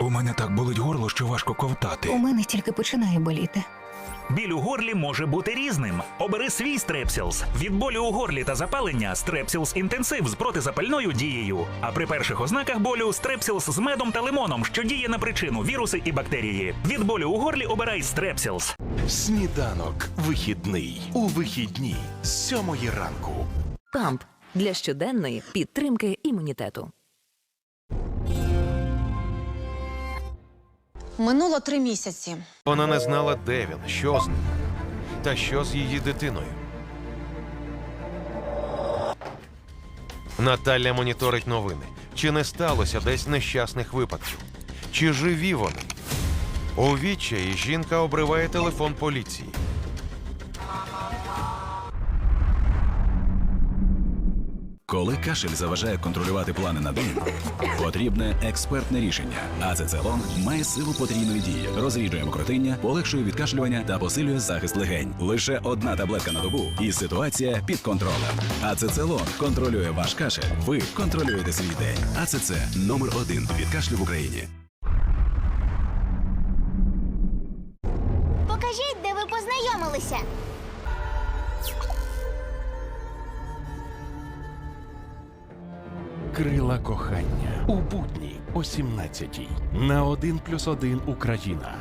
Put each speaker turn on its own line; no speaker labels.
У мене так болить горло, що важко ковтати.
У мене тільки починає боліти.
Біль у горлі може бути різним. Обери свій стрепсілс. Від болю у горлі та запалення стрепсілс інтенсив з протизапальною дією. А при перших ознаках болю стрепсілс з медом та лимоном, що діє на причину віруси і бактерії. Від болю у горлі обирай стрепсілс.
Сніданок вихідний у вихідні з сьомої ранку.
Камп для щоденної підтримки імунітету.
Минуло три місяці.
Вона не знала, де він, що з ним, та що з її дитиною. Наталя моніторить новини. Чи не сталося десь нещасних випадків? Чи живі вони? У відчаї жінка обриває телефон поліції.
Коли кашель заважає контролювати плани на день, потрібне експертне рішення. Ацецелон має силу потрійної дії, розріджує мокротиння, полегшує відкашлювання та посилює захист легень. Лише одна таблетка на добу, і ситуація під контролем. Ацецелон контролює ваш кашель. Ви контролюєте свій день. АЦЦ номер один від кашлю в Україні.
Покажіть, де ви познайомилися.
Крила кохання у будні о 17 на 1 плюс 1 Україна.